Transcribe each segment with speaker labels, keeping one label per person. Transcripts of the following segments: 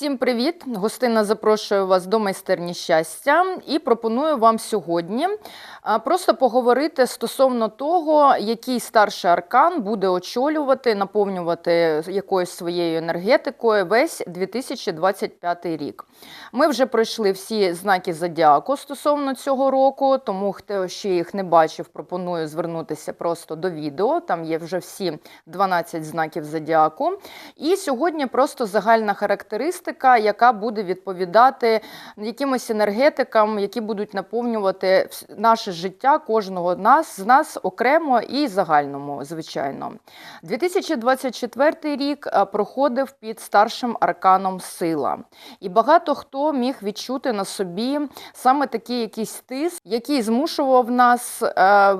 Speaker 1: Всім привіт! Гостина запрошує вас до майстерні щастя і пропоную вам сьогодні просто поговорити стосовно того, який старший аркан буде очолювати, наповнювати якоюсь своєю енергетикою весь 2025 рік. Ми вже пройшли всі знаки зодіаку стосовно цього року, тому хто ще їх не бачив, пропоную звернутися просто до відео. Там є вже всі 12 знаків зодіаку. І сьогодні просто загальна характеристика, яка буде відповідати якимось енергетикам, які будуть наповнювати наше життя кожного нас з нас окремо і загальному, звичайно. 2024 рік е, проходив під старшим арканом сила. І багато хто міг відчути на собі саме такий якийсь тиск, який змушував нас е,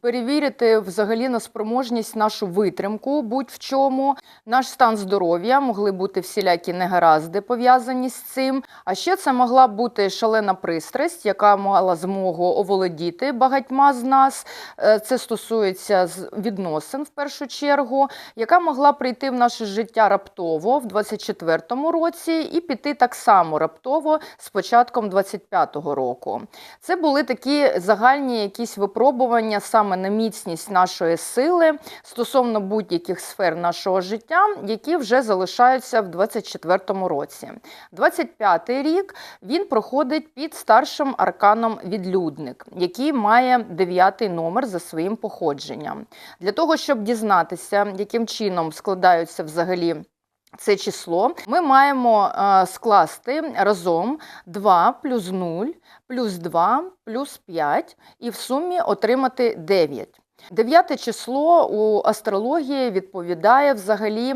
Speaker 1: перевірити взагалі на спроможність нашу витримку, будь-в чому, наш стан здоров'я, могли бути всілякі негаразди пов'язані з цим. А ще це могла бути шалена пристрасть, яка мала змогу оволодіти багатьма з нас. Е, Це стосується відносин в першу чергу, яка могла прийти в наше життя раптово в 24-му році і піти так само раптово з початком 25-го року. Це були такі загальні якісь випробування саме на міцність нашої сили стосовно будь-яких сфер нашого життя, які вже залишаються в 24-му році. 25-й рік він проходить під старшим арканом відлюдник, який має дев'ятий номер за своїм походженням. Для того, щоб дізнатися, яким чином складаються взагалі. Це число ми маємо е, скласти разом 2 плюс 0 плюс 2 плюс 5 і в сумі отримати 9. Дев'яте число у астрології відповідає взагалі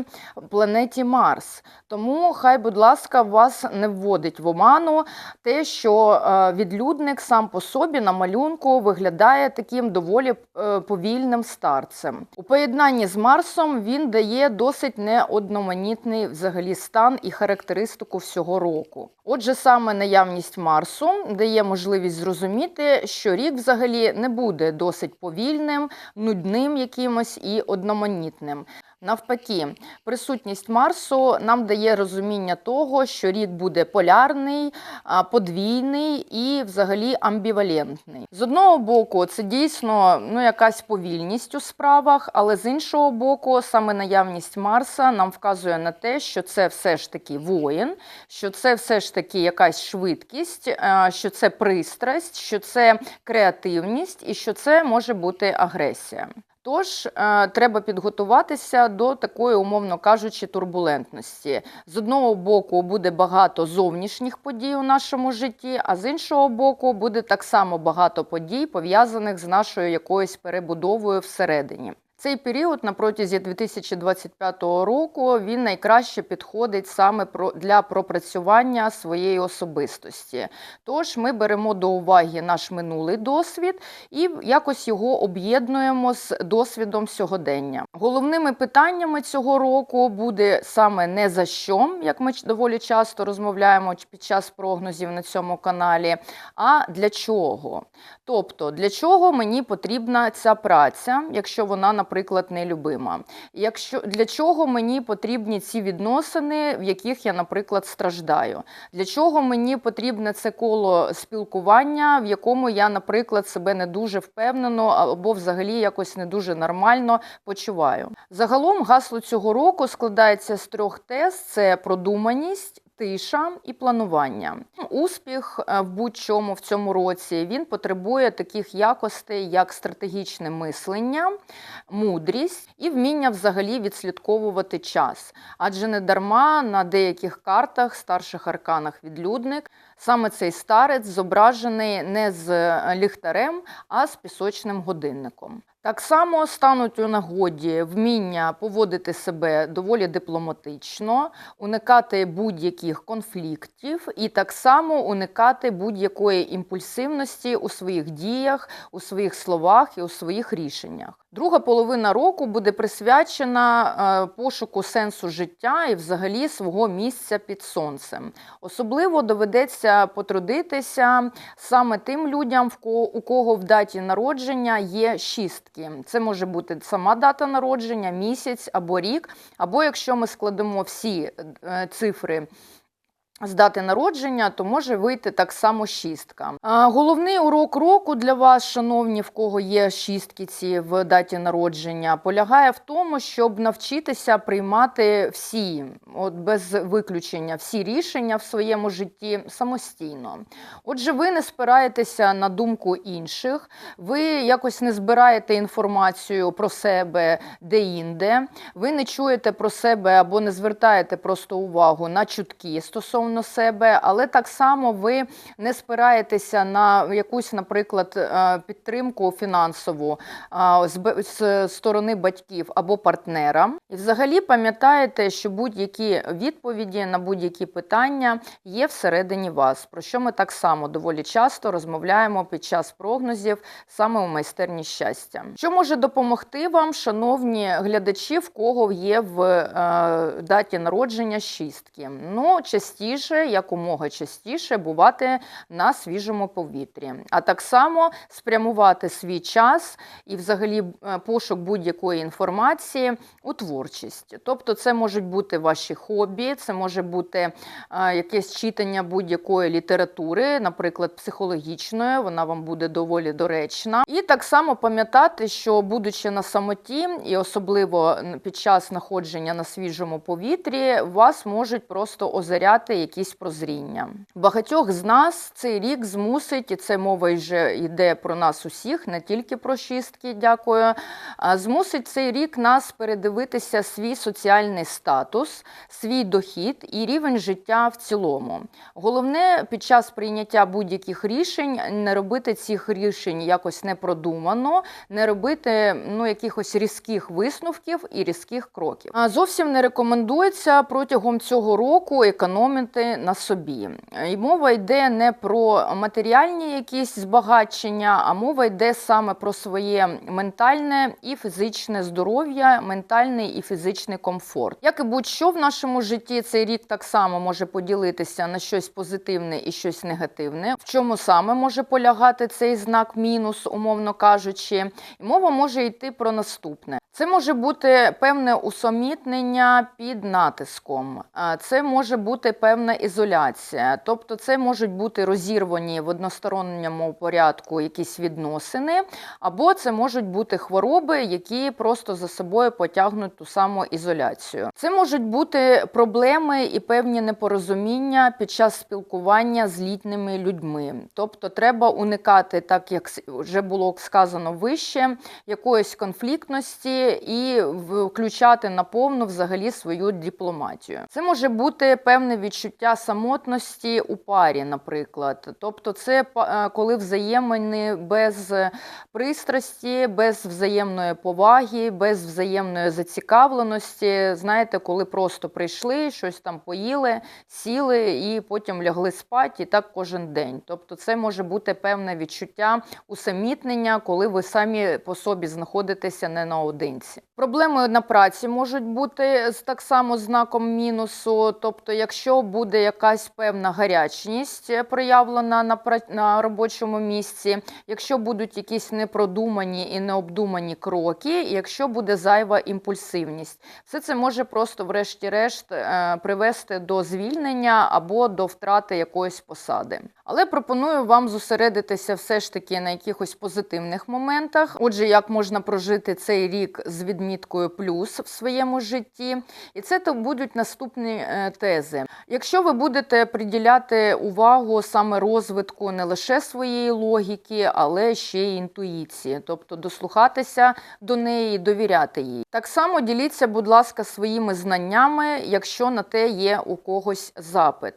Speaker 1: планеті Марс. Тому хай, будь ласка, вас не вводить в оману те, що е, відлюдник сам по собі на малюнку виглядає таким доволі е, повільним старцем. У поєднанні з Марсом він дає досить неодноманітний взагалі стан і характеристику всього року. Отже, саме наявність Марсу дає можливість зрозуміти, що рік взагалі не буде досить повільним, нудним якимось і одноманітним. Навпаки, присутність Марсу нам дає розуміння того, що рік буде полярний, подвійний і взагалі амбівалентний. З одного боку, це дійсно ну, якась повільність у справах, але з іншого боку, саме наявність Марса нам вказує на те, що це все ж таки воїн, що це все ж таки якась швидкість, що це пристрасть, що це креативність і що це може бути агресія. Тож е, треба підготуватися до такої, умовно кажучи, турбулентності. З одного боку буде багато зовнішніх подій у нашому житті, а з іншого боку буде так само багато подій, пов'язаних з нашою якоюсь перебудовою всередині. Цей період на протязі 2025 року він найкраще підходить саме для пропрацювання своєї особистості. Тож ми беремо до уваги наш минулий досвід і якось його об'єднуємо з досвідом сьогодення. Головними питаннями цього року буде саме не за що, як ми доволі часто розмовляємо під час прогнозів на цьому каналі, а для чого. Тобто, для чого мені потрібна ця праця, якщо вона, наприклад, нелюбима? Якщо для чого мені потрібні ці відносини, в яких я, наприклад, страждаю? Для чого мені потрібне це коло спілкування, в якому я, наприклад, себе не дуже впевнено або взагалі якось не дуже нормально почуваю? Загалом гасло цього року складається з трьох тез: це продуманість. Тиша і планування. Успіх е, в будь-чому в цьому році він потребує таких якостей, як стратегічне мислення, мудрість і вміння взагалі відслідковувати час. Адже не дарма на деяких картах, старших арканах відлюдник, саме цей старець зображений не з е, ліхтарем, а з пісочним годинником. Так само стануть у нагоді вміння поводити себе доволі дипломатично, уникати будь-яких конфліктів і так само уникати будь-якої імпульсивності у своїх діях, у своїх словах і у своїх рішеннях. Друга половина року буде присвячена е, пошуку сенсу життя і взагалі свого місця під сонцем. Особливо доведеться потрудитися саме тим людям, у кого в даті народження є шістки. Шістки. Це може бути сама дата народження, місяць або рік, або якщо ми складемо всі е, цифри. З дати народження, то може вийти так само шістка. Головний урок року для вас, шановні, в кого є шістки ці в даті народження, полягає в тому, щоб навчитися приймати всі, от без виключення, всі рішення в своєму житті самостійно. Отже, ви не спираєтеся на думку інших, ви якось не збираєте інформацію про себе де-інде, ви не чуєте про себе або не звертаєте просто увагу на чутки стосовно себе, але так само ви не спираєтеся на якусь, наприклад, е, підтримку фінансову з з сторони батьків або партнера. І взагалі пам'ятаєте, що будь-які відповіді на будь-які питання є всередині вас, про що ми так само доволі часто розмовляємо під час прогнозів саме у майстерні щастя. Що може допомогти вам, шановні глядачі, в кого є в е, даті народження шістки? Ну, частіше, якомога частіше бувати на свіжому повітрі, а так само спрямувати свій час і, взагалі, е, пошук будь-якої інформації у творчість. Тобто, це можуть бути ваші хобі, це може бути е, якесь читання будь-якої літератури, наприклад, психологічної, вона вам буде доволі доречна. І так само пам'ятати, що будучи на самоті, і особливо під час знаходження на свіжому повітрі, вас можуть просто озаряти якісь прозріння. Багатьох з нас цей рік змусить, і це мова вже йде про нас усіх, не тільки про шістки, дякую. Змусить цей рік нас передивитися свій соціальний статус, свій дохід і рівень життя в цілому. Головне під час прийняття будь-яких рішень не робити цих рішень якось непродумано, не робити ну, якихось різких висновків і різких кроків. Зовсім не рекомендується протягом цього року економити на собі. І мова йде не про матеріальні якісь збагачення, а мова йде саме про своє ментальне і фізичне здоров'я, ментальний і фізичний комфорт. Як і будь-що в нашому житті, цей рік так само може поділитися на щось позитивне і щось негативне. В чому саме може полягати цей знак мінус, умовно кажучи, і мова може йти про наступне. Це може бути певне усамітнення під натиском, це може бути певна ізоляція, тобто це можуть бути розірвані в односторонньому порядку якісь відносини, або це можуть бути хвороби, які просто за собою потягнуть ту саму ізоляцію. Це можуть бути проблеми і певні непорозуміння під час спілкування з літніми людьми. Тобто треба уникати, так як вже було сказано вище, якоїсь конфліктності і включати наповну взагалі свою дипломатію. Це може бути певне відчуття самотності у парі, наприклад. Тобто, це е, коли взаємини без пристрасті, без взаємної поваги, без взаємної зацікавленості. Знаєте, коли просто прийшли, щось там поїли, сіли і потім лягли спати, і так кожен день. Тобто, це може бути певне відчуття усамітнення, коли ви самі по собі знаходитеся не наодинці. Проблеми на праці можуть бути так само знаком мінусу. Тобто, якщо буде якась певна гарячність е, проявлена на на робочому місці, якщо будуть якісь непродумані і необдумані кроки, якщо буде зайва імпульсивність, все це може просто, врешті-решт, е, привести до звільнення або до втрати якоїсь посади. Але пропоную вам зосередитися все ж таки на якихось позитивних моментах. Отже, як можна прожити цей рік з відміткою плюс в своєму житті, і це то будуть наступні е, тези. Якщо ви будете приділяти увагу саме розвитку не лише своєї логіки, але ще й інтуїції, тобто дослухатися до неї, довіряти їй. Так само діліться, будь ласка, своїми знаннями, якщо на те є у когось запит.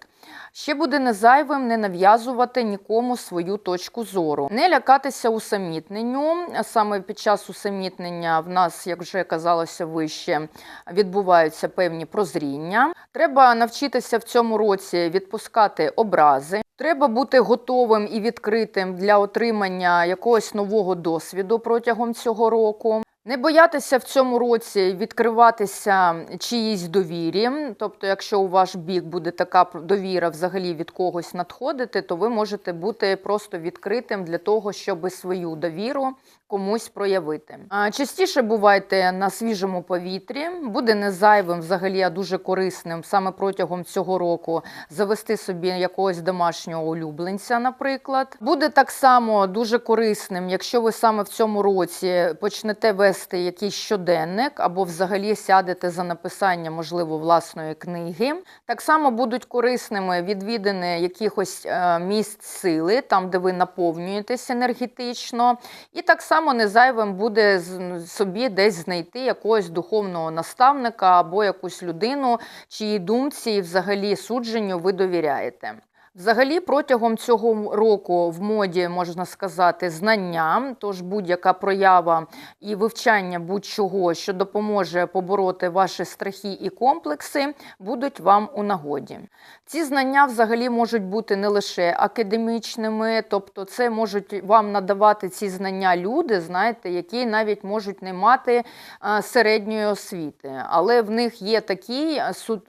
Speaker 1: Ще буде незайвим не нав'язувати нікому свою точку зору, не лякатися усамітненню. Саме під час усамітнення в нас, як вже казалося вище, відбуваються певні прозріння. Треба навчитися в цьому році відпускати образи. Треба бути готовим і відкритим для отримання якогось нового досвіду протягом цього року. Не боятися в цьому році відкриватися чиїсь довірі. Тобто, якщо у ваш бік буде така довіра взагалі від когось надходити, то ви можете бути просто відкритим для того, щоб свою довіру комусь проявити. Частіше бувайте на свіжому повітрі, буде не зайвим, взагалі, а дуже корисним саме протягом цього року завести собі якогось домашнього улюбленця, наприклад. Буде так само дуже корисним, якщо ви саме в цьому році почнете вести якийсь щоденник або взагалі сядете за написання, можливо, власної книги. Так само будуть корисними відвідини якихось е, місць сили, там, де ви наповнюєтесь енергетично. І так само незайвим буде з- собі десь знайти якогось духовного наставника або якусь людину, чиї думці і взагалі судженню ви довіряєте. Взагалі, протягом цього року в моді можна сказати знання, тож будь-яка проява і вивчання будь-чого, що допоможе побороти ваші страхи і комплекси, будуть вам у нагоді. Ці знання взагалі можуть бути не лише академічними, тобто це можуть вам надавати ці знання люди, знаєте, які навіть можуть не мати середньої освіти, але в них є такий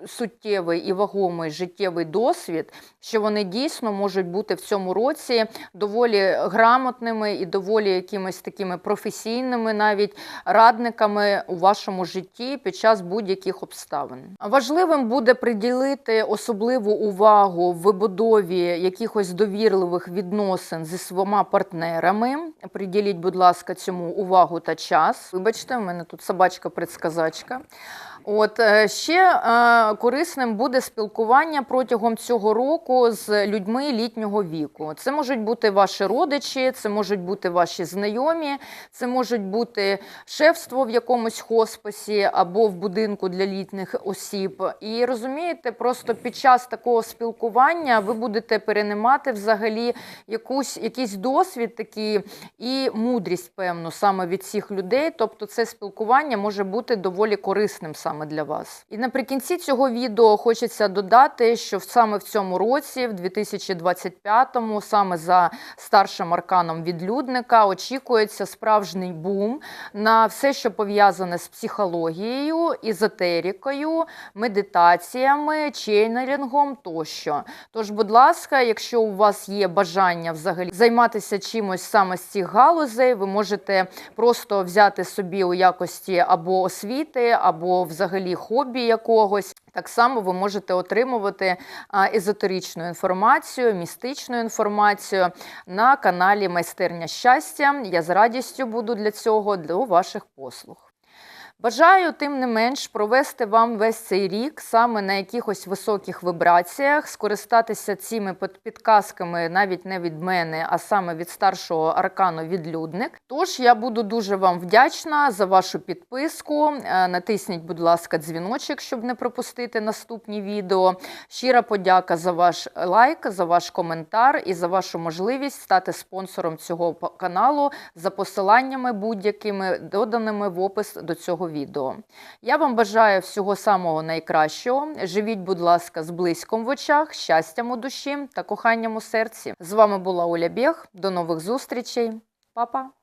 Speaker 1: суттєвий і вагомий життєвий досвід, що вони дійсно можуть бути в цьому році доволі грамотними і доволі якимись такими професійними навіть радниками у вашому житті під час будь-яких обставин. Важливим буде приділити особливу увагу в вибудові якихось довірливих відносин зі своїми партнерами. Приділіть, будь ласка, цьому увагу та час. Вибачте, в мене тут собачка-предсказачка. От е, ще е, корисним буде спілкування протягом цього року з людьми літнього віку. Це можуть бути ваші родичі, це можуть бути ваші знайомі, це можуть бути шефство в якомусь хосписі або в будинку для літніх осіб. І розумієте, просто під час такого спілкування ви будете переймати взагалі якусь якийсь досвід такий і мудрість, певно, саме від цих людей. Тобто, це спілкування може бути доволі корисним саме для вас. І наприкінці цього відео хочеться додати, що саме в цьому році, в 2025-му, саме за старшим арканом відлюдника, очікується справжній бум на все, що пов'язане з психологією, езотерикою, медитаціями, чейнелінгом тощо. Тож, будь ласка, якщо у вас є бажання взагалі займатися чимось саме з цих галузей, ви можете просто взяти собі у якості або освіти, або взагалі хобі якогось. Так само ви можете отримувати езотеричну інформацію, містичну інформацію на каналі Майстерня щастя. Я з радістю буду для цього до ваших послуг. Бажаю, тим не менш, провести вам весь цей рік саме на якихось високих вибраціях, скористатися цими підказками навіть не від мене, а саме від старшого аркану відлюдник. Тож я буду дуже вам вдячна за вашу підписку. Е, Натисніть, будь ласка, дзвіночок, щоб не пропустити наступні відео. Щира подяка за ваш лайк, за ваш коментар і за вашу можливість стати спонсором цього каналу за посиланнями будь-якими доданими в опис до цього відео. Я вам бажаю всього самого найкращого. Живіть, будь ласка, з близьком в очах, щастям у душі та коханням у серці. З вами була Оля Бєг. До нових зустрічей. Па-па!